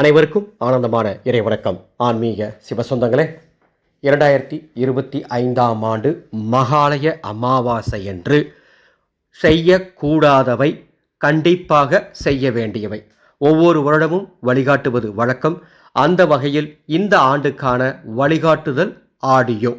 அனைவருக்கும் ஆனந்தமான இறை வணக்கம். ஆன்மீக சிவசொந்தங்களே இரண்டாயிரத்தி இருபத்தி ஐந்தாம் ஆண்டு மகாலய அமாவாசை என்று செய்யக்கூடாதவை கண்டிப்பாக செய்ய வேண்டியவை. ஒவ்வொரு வருடமும் வழிகாட்டுவது வழக்கம். அந்த வகையில் இந்த ஆண்டுக்கான வழிகாட்டுதல் ஆடியோ.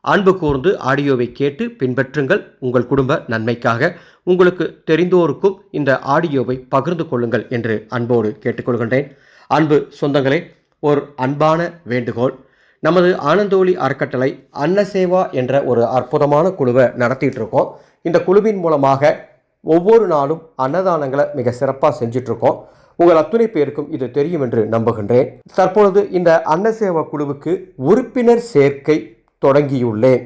அன்பு கூர்ந்து ஆடியோவை கேட்டு பின்பற்றுங்கள். உங்கள் குடும்ப நன்மைக்காக உங்களுக்கு தெரிந்தோருக்கும் இந்த ஆடியோவை பகிர்ந்து கொள்ளுங்கள் என்று அன்போடு கேட்டுக்கொள்கின்றேன். அன்பு சொந்தங்களே ஒரு அன்பான வேண்டுகோள். நமது ஆனந்தோழி அறக்கட்டளை அன்னசேவா என்ற ஒரு அற்புதமான குழுவை நடத்திட்டு இருக்கோம் இந்த குழுவின் மூலமாக ஒவ்வொரு நாளும் அன்னதானங்களை மிக சிறப்பாக செஞ்சுட்டு இருக்கோம் உங்கள் அத்துணை பேருக்கும் இது தெரியும் என்று நம்புகின்றேன். தற்பொழுது இந்த அன்னசேவா குழுவுக்கு உறுப்பினர் சேர்க்கை தொடங்கியுள்ளேன்.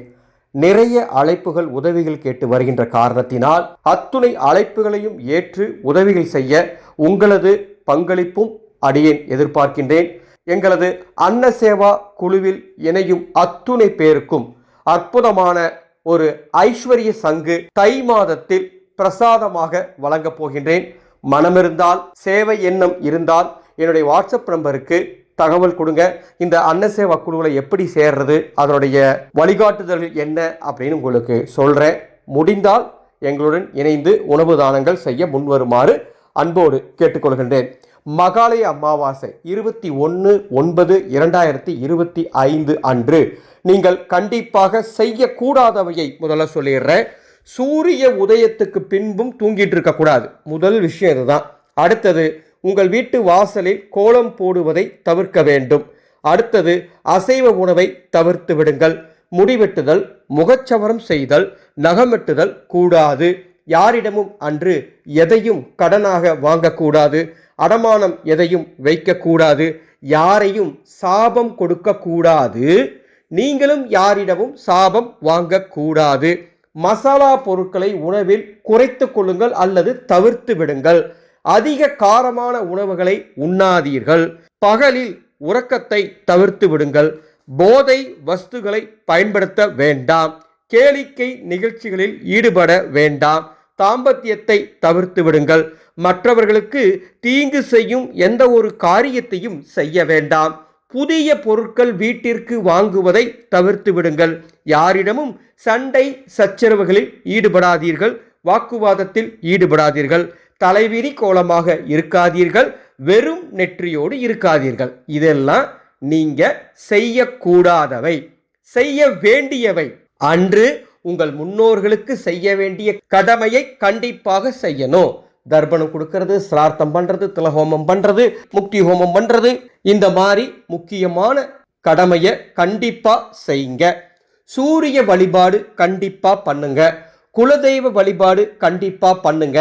நிறைய அழைப்புகள் உதவிகள் கேட்டு வருகின்ற காரணத்தினால் அத்துணை அழைப்புகளையும் ஏற்று உதவிகள் செய்ய உங்களது பங்களிப்பும் அடியேன் எதிர்பார்க்கின்றேன். எங்களது அன்ன சேவா குழுவில் இணையும் அத்துணை பேருக்கும் அற்புதமான ஒரு ஐஸ்வர்ய சங்கு தை மாதத்தில் பிரசாதமாக வழங்கப் போகின்றேன். மனமிருந்தால் சேவை எண்ணம் இருந்தால் என்னுடைய வாட்ஸ்அப் நம்பருக்கு தகவல் கொடுங்க. இந்த அன்னசேவா குழுவில் எப்படி சேர்றது அதனுடைய வழிகாட்டுதல்கள் என்ன அப்படின்னு உங்களுக்கு சொல்கிறேன் முடிந்தால் எங்களுடன் இணைந்து உணவு தானங்கள் செய்ய முன்வருமாறு அன்போடு கேட்டுக்கொள்கின்றேன். மகாலய அமாவாசை இருபத்தி ஒன்று ஒன்பது இரண்டாயிரத்தி இருபத்தி ஐந்து அன்று. நீங்கள் கண்டிப்பாக செய்யக்கூடாதவையை முதல்ல சொல்லிடுறேன். சூரிய உதயத்துக்கு பின்பும் தூங்கிட்டு இருக்கக்கூடாது முதல் விஷயம் இதுதான். அடுத்தது உங்கள் வீட்டு வாசலில் கோலம் போடுவதை தவிர்க்க வேண்டும். அடுத்தது அசைவ உணவை தவிர்த்து விடுங்கள். முடிவெட்டுதல் முகச்சவரம் செய்தல் நகமெட்டுதல் கூடாது. யாரிடமும் அன்று எதையும் கடனாக வாங்கக்கூடாது. அடமானம் எதையும் வைக்கக்கூடாது யாரையும் சாபம் கொடுக்கக்கூடாது நீங்களும் யாரிடமும் சாபம் வாங்கக்கூடாது. மசாலா பொருட்களை உணவில் குறைத்து கொள்ளுங்கள் அல்லது தவிர்த்து விடுங்கள். அதிக காரமான உணவுகளை உண்ணாதீர்கள். பகலில் உறக்கத்தை தவிர்த்து விடுங்கள். போதை வஸ்துகளை பயன்படுத்த வேண்டாம். கேளிக்கை நிகழ்ச்சிகளில் ஈடுபட வேண்டாம். தாம்பத்தியத்தை தவிர்த்து விடுங்கள். மற்றவர்களுக்கு தீங்கு செய்யும் எந்த ஒரு காரியத்தையும் செய்ய வேண்டாம். புதிய பொருட்கள் வீட்டிற்கு வாங்குவதை தவிர்த்து விடுங்கள். யாரிடமும் சண்டை சச்சரவுகளில் ஈடுபடாதீர்கள். வாக்குவாதத்தில் ஈடுபடாதீர்கள். தலைவிரி கோலமாக இருக்காதீர்கள். வெறும் நெற்றியோடு இருக்காதீர்கள். இதெல்லாம் நீங்க செய்யக்கூடாதவை. செய்ய வேண்டியவை. அன்று உங்கள் முன்னோர்களுக்கு செய்ய வேண்டிய கடமையை கண்டிப்பாக செய்யணும். தர்ப்பணம் கொடுக்கறது சிரார்த்தம் பண்றது திலஹோமம் பண்றது முக்தி ஹோமம் பண்றது இந்த மாதிரி முக்கியமான கடமையை கண்டிப்பா செய்யுங்க. சூரிய வழிபாடு கண்டிப்பா பண்ணுங்க. குலதெய்வ வழிபாடு கண்டிப்பா பண்ணுங்க.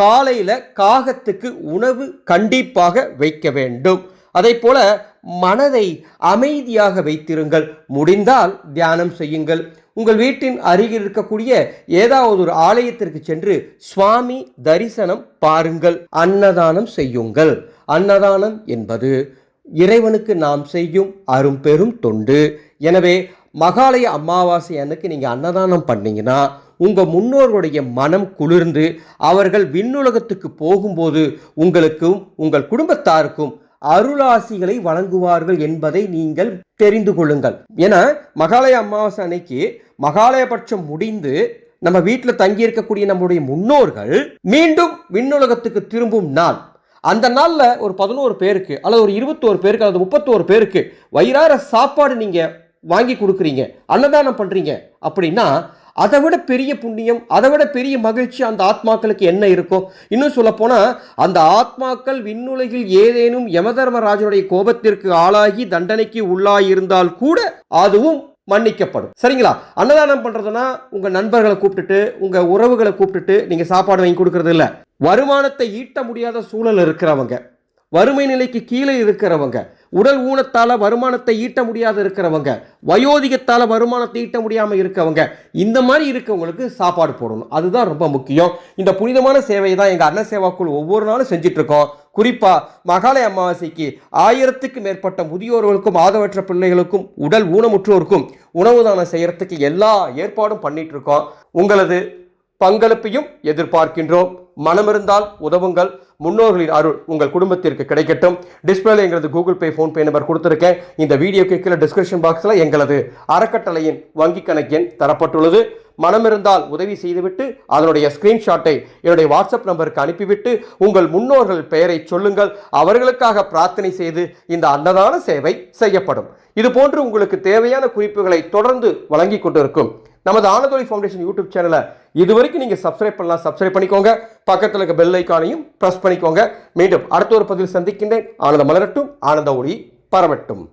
காலையில காகத்துக்கு உணவு கண்டிப்பாக வைக்க வேண்டும். அதே போல மனதை அமைதியாக வைத்திருங்கள். முடிந்தால் தியானம் செய்யுங்கள். உங்கள் வீட்டின் அருகில் இருக்கக்கூடிய ஏதாவது ஒரு ஆலயத்திற்கு சென்று சுவாமி தரிசனம் பாருங்கள். அன்னதானம் செய்யுங்கள். அன்னதானம் என்பது இறைவனுக்கு நாம் செய்யும் அரும்பெரும் தொண்டு. எனவே மகாலய அமாவாசை அன்னைக்கு நீங்கள் அன்னதானம் பண்ணீங்கன்னா உங்கள் முன்னோர்களுடைய மனம் குளிர்ந்து அவர்கள் விண்ணுலகத்துக்கு போகும்போது உங்களுக்கும் உங்கள் குடும்பத்தாருக்கும் அருளாசிகளை வழங்குவார்கள் என்பதை நீங்கள் தெரிந்து கொள்ளுங்கள். என மகாலய அமாவாசை அன்னைக்கு மகாலயபட்சம் முடிந்து நம்ம வீட்டில் தங்கி இருக்கக்கூடிய நம்முடைய முன்னோர்கள் மீண்டும் விண்ணுலகத்துக்கு திரும்பும் நாள். அந்த நாளில் ஒரு பதினோரு பேருக்கு அல்லது ஒரு இருபத்தோரு பேருக்கு அல்லது முப்பத்தோரு பேருக்கு வயிறார சாப்பாடு நீங்கள் வாங்கி கொடுக்குறீங்க அன்னதானம் பண்ணுறீங்க அப்படின்னா அதை விட பெரிய புண்ணியம் அதை விட பெரிய மகிழ்ச்சி அந்த ஆத்மாக்களுக்கு என்ன இருக்கும் இன்னும் சொல்லப்போனால் அந்த ஆத்மாக்கள் விண்ணுலகில் ஏதேனும் யமதர்மராஜனுடைய கோபத்திற்கு ஆளாகி தண்டனைக்கு உள்ளாயிருந்தால் கூட அதுவும் மன்னிக்கப்படும். சரிங்களா? அன்னதானம் பண்ணுறதுன்னா உங்கள் நண்பர்களை கூப்பிட்டுட்டு உங்கள் உறவுகளை கூப்பிட்டுட்டு நீங்கள் சாப்பாடு வாங்கி கொடுக்கறது இல்லை. வருமானத்தை ஈட்ட முடியாத சூழல் இருக்கிறவங்க வறுமை நிலைக்கு கீழே இருக்கிறவங்க உடல் ஊனத்தால் வருமானத்தை ஈட்ட முடியாத இருக்கிறவங்க வயோதிகத்தால் வருமானத்தை ஈட்ட முடியாமல் இருக்கவங்க இந்த மாதிரி இருக்கவங்களுக்கு சாப்பாடு போடணும். அதுதான் ரொம்ப முக்கியம். இந்த புனிதமான சேவையை தான் எங்கள் அன்ன சேவாக்குள் ஒவ்வொரு நாளும் செஞ்சிட்ருக்கோம். குறிப்பாக மகாலய அமாவாசைக்கு ஆயிரத்துக்கு மேற்பட்ட முதியோர்களுக்கும் ஆதவற்ற பிள்ளைகளுக்கும் உடல் ஊனமுற்றோருக்கும் உணவு தானம் செய்கிறதுக்கு எல்லா ஏற்பாடும் பண்ணிகிட்ருக்கோம் உங்களது பங்களிப்பையும் எதிர்பார்க்கின்றோம். மனமிருந்தால் உதவுங்கள். முன்னோர்களின் அருள் உங்கள் குடும்பத்திற்கு கிடைக்கட்டும். டிஸ்பிளேல எங்களது கூகுள் பே ஃபோன்பே நம்பர் கொடுத்துருக்கேன். இந்த வீடியோக்கு கீழே டிஸ்கிரிப்ஷன் பாக்ஸில் எங்களது அறக்கட்டளையின் வங்கி கணக்கெண் தரப்பட்டுள்ளது. மனமிருந்தால் உதவி செய்துவிட்டு அதனுடைய ஸ்கிரீன்ஷாட்டை என்னுடைய வாட்ஸ்அப் நம்பருக்கு அனுப்பிவிட்டு உங்கள் முன்னோர்கள் பெயரை சொல்லுங்கள். அவர்களுக்காக பிரார்த்தனை செய்து இந்த அன்னதான சேவை செய்யப்படும். இது போன்று உங்களுக்கு தேவையான குறிப்புகளை தொடர்ந்து வழங்கி கொண்டிருக்கும். நமது ஆனதொலி ஃபவுண்டேஷன் யூடியூப் சேனலை இதுவரைக்கும் நீங்கள் சப்ஸ்கிரைப் பண்ணலாம். சப்ஸ்கிரைப் பண்ணிக்கோங்க. பக்கத்தில் இருக்க பெல் ஐக்கானையும் ப்ரெஸ் பண்ணிக்கோங்க. மீண்டும் அடுத்த ஒரு பதிவில் சந்திக்கின்றேன். ஆனந்த மலரட்டும். ஆனந்த ஒளி பரவட்டும்.